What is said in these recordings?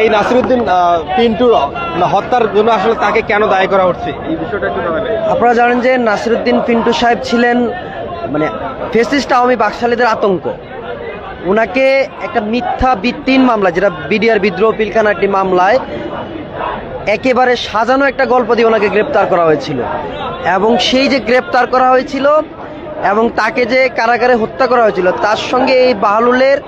এই নাসিরুদ্দিন আহ, পিন্টু হত্যার জন্য আসলে তাকে কেন দায়ী করা হচ্ছে? এই বিষয়টা একটু জানাবেন। আপনারা জানেন যে নাসিরুদ্দিন পিন্টু সাহেব ছিলেন মানে ফেসিস্ট আওয়ামী বাকশালীদের আতঙ্ক। ওনাকে একটা মিথ্যা ভিত্তিহীন মামলা যেটা বিডিআর বিদ্রোহ পিলখানাটি মামলায় একেবারে সাজানো একটা গল্প দিয়ে ওনাকে গ্রেপ্তার করা হয়েছিল। এবং সেই যে গ্রেপ্তার করা হয়েছিল এবং তাকে যে কারাগারে হত্যা করা হয়েছিল তার সঙ্গে এই বাহালুলের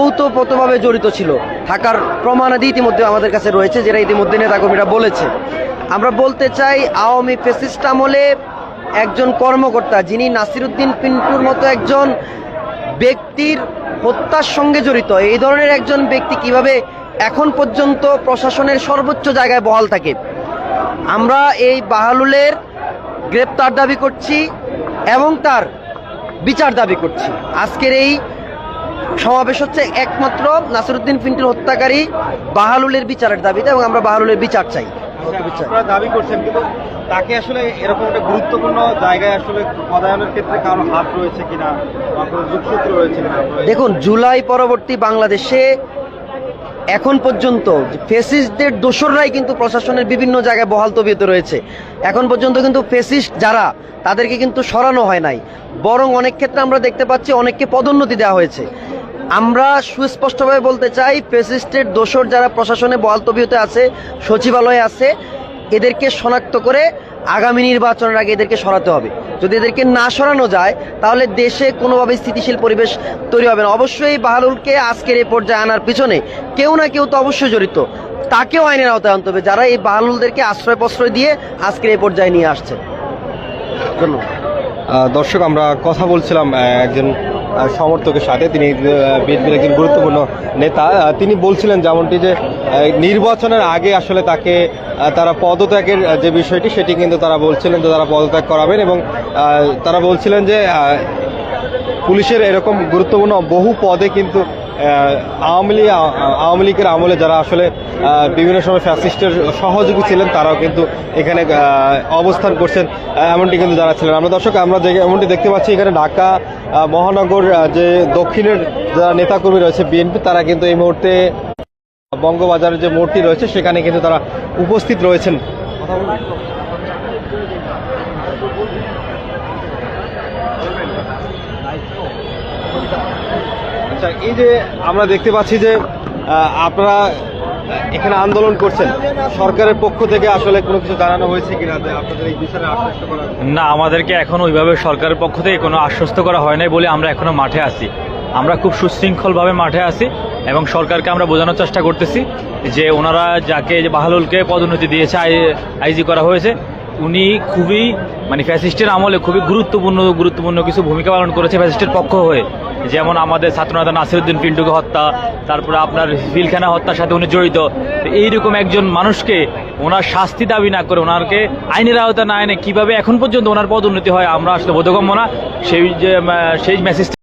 ওতপ্রোতভাবে জড়িত ছিল। থাকার প্রমাণাদি ইতিমধ্যে আমাদের কাছে রয়েছে, যেটা ইতিমধ্যে নেতাকর্মীরা বলেছে। আমরা বলতে চাই, আওয়ামী ফেসিস্ট আমলে একজন কর্মকর্তা, যিনি নাসিরুদ্দিন পিন্টুর মতো একজন ব্যক্তির হত্যার সঙ্গে জড়িত, এই ধরনের একজন ব্যক্তি কীভাবে এখন পর্যন্ত প্রশাসনের সর্বোচ্চ জায়গায় বহাল থাকে। আমরা এই বাহালুলের গ্রেপ্তার দাবি করছি এবং তার বিচার দাবি করছি। আজকের এই সমাবেশ হচ্ছে একমাত্র নাসিরুদ্দিন পিন্টুর হত্যাকারী বাহালুলের বিচারের দাবিতে এবং আমরা বাহালুলের বিচার চাই। আপনারা দাবি করছেন কিন্তু তাকে আসলে এরকম একটা গুরুত্বপূর্ণ জায়গায় আসলে পদায়নের ক্ষেত্রে কারও হাত রয়েছে কিনা বা কোনো যোগসূত্র রয়েছে কিনা দেখুন জুলাই পরবর্তী বাংলাদেশে এখন পর্যন্ত ফেসিস্টদের দোসররাই কিন্তু প্রশাসনের বিভিন্ন জায়গায় বহাল তবিয়তে রয়েছে। এখন পর্যন্ত কিন্তু ফেসিস্ট যারা তাদেরকে কিন্তু সরানো হয় নাই। বরং অনেক ক্ষেত্রে আমরা দেখতে পাচ্ছি অনেককে পদোন্নতি দেওয়া হয়েছে। আমরা সুস্পষ্টভাবে বলতে চাই ফেসিস্টের দোসর যারা প্রশাসনে বহাল তবিয়তে আছে, সচিবালয়ে আছে, এদেরকে শনাক্ত করে আগামী নির্বাচনের আগে এদেরকে সরাতে হবে। যদি এদেরকে না সরানো যায়, তাহলে দেশে কোনোভাবে স্থিতিশীল পরিবেশ তৈরি হবে না। অবশ্যই বাহালুলকে আজকের এই পর্যায়ে আনার পিছনে কেউ না কেউ তো অবশ্যই জড়িত। তাকেও আইনের আওতায় আনতে হবে, যারা এই বাহালুলদেরকে আশ্রয় প্রশ্রয় দিয়ে আজকের এই পর্যায়ে নিয়ে আসছে। ধন্যবাদ। দর্শক, আমরা কথা বলছিলাম একজন সমর্থকের সাথে তিনি বিএনপির একজন গুরুত্বপূর্ণ নেতা। তিনি বলছিলেন যেমনটি যে নির্বাচনের আগে আসলে তাকে তারা পদত্যাগের যে বিষয়টি, সেটি কিন্তু তারা বলছিলেন যে তারা পদত্যাগ করাবেন এবং তারা বলছিলেন যে পুলিশের এরকম গুরুত্বপূর্ণ বহু পদে কিন্তু আওয়ামী লীগ, আওয়ামী লীগের আমলে যারা আসলে বিভিন্ন সময় ফ্যাসিস্টের সহযোগী ছিলেন, তারাও কিন্তু এখানে অবস্থান করছেন এমনটি কিন্তু যারা ছিলেন। আমরা দর্শক, আমরা এমনটি দেখতে পাচ্ছি, এখানে ঢাকা মহানগর যে দক্ষিণের যারা নেতাকর্মী রয়েছে বিএনপি তারা কিন্তু এই মুহূর্তে বঙ্গবাজারের যে মোড়টি রয়েছে, সেখানে কিন্তু তারা উপস্থিত রয়েছেন। আচ্ছা এই যে আমরা দেখতে পাচ্ছি যে আপনারা এখানে আন্দোলন করছেন। সরকারের পক্ষ থেকে আসলে কোনো কিছু জানানো হয়েছে কিনা আপনাদের এই বিচারে আশ্বস্ত করা না, আমাদেরকে এখন ওইভাবে সরকারের পক্ষ থেকে কোনো আশ্বস্ত করা হয় নাই বলে আমরা এখনও মাঠে আছি। আমরা খুব সুশৃঙ্খলভাবে মাঠে আছি এবং সরকারকে আমরা বোঝানোর চেষ্টা করতেছি যে ওনারা যাকে বাহালুলকে পদোন্নতি দিয়েছে, আই আইজি করা হয়েছে উনি খুবই মানে ফ্যাসিস্টের আমলে খুবই গুরুত্বপূর্ণ গুরুত্বপূর্ণ কিছু ভূমিকা পালন করেছে ফ্যাসিস্টের পক্ষ হয়ে। যেমন আমাদের ছাত্রনেতা নাসিরুদ্দিন পিন্টুকে হত্যা, তারপরে আপনার ফিলখানা হত্যার সাথে উনি জড়িত। এইরকম একজন মানুষকে ওনার শাস্তি দাবি না করে ওনারকে আইনের আওতা না এনে কীভাবে এখন পর্যন্ত ওনার পদ উন্নতি হয়, আমরা আসলে বোধগম্য না। সেই যে সেই মেসেজ